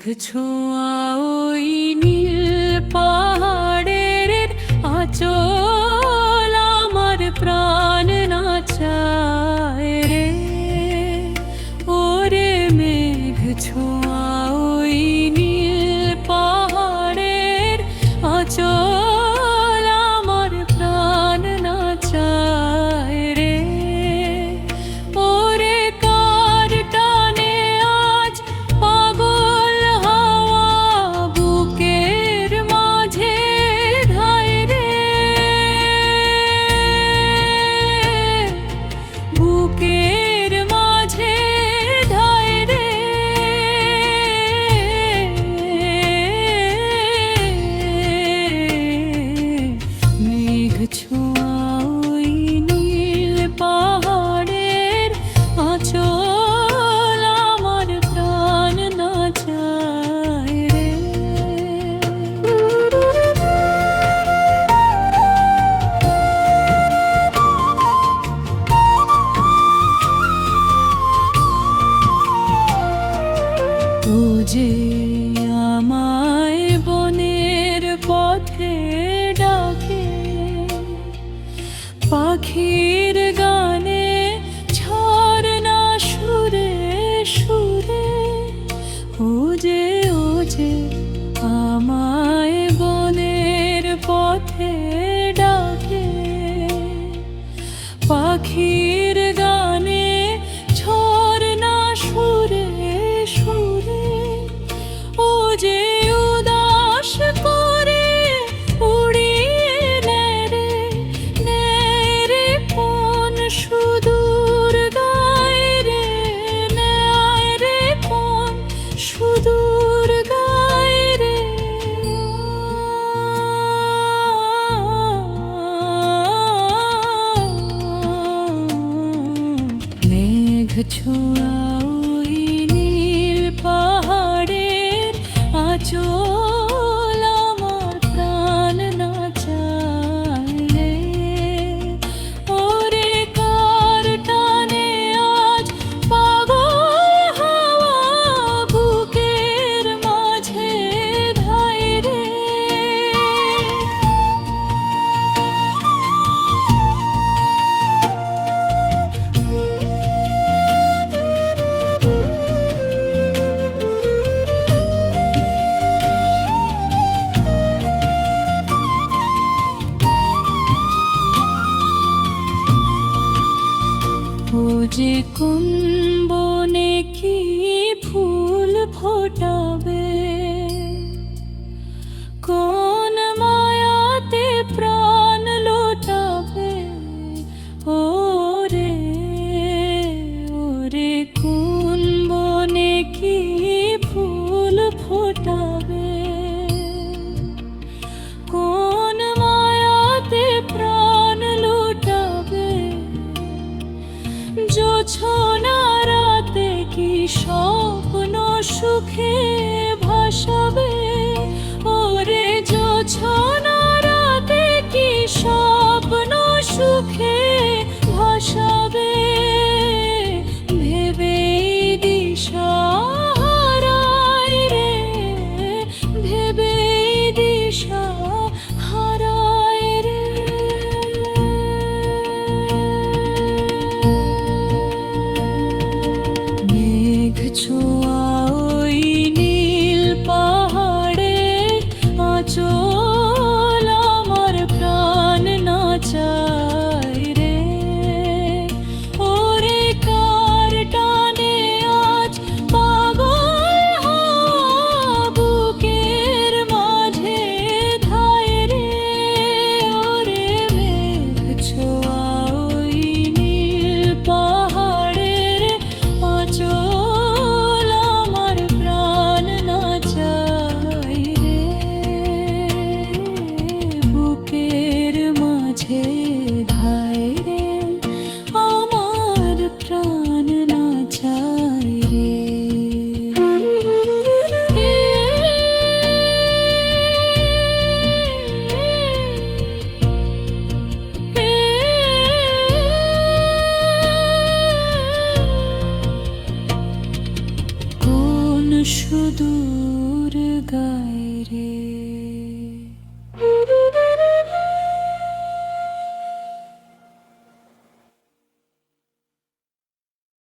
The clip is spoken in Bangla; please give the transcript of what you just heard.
মেঘ ছোঁয়া ওই নীল পাহাড়ের আচল আমার প্রাণ নাচায় রে। ওরে মেঘ ছোঁয়া ওই নীল পাহাড়ের আচল যে আমায় বনের পথে ডাকে। পাখির গানে ঝর্ণা সুরে সুরে ও যে ও যে আমায় বনের পথে ডাকে। পাখি ছোঁয়া নীল পাহাড়ের আচল। বনে কি ফুল ফোটাবে? সুখে ভাসাবে। সুর গায় রে।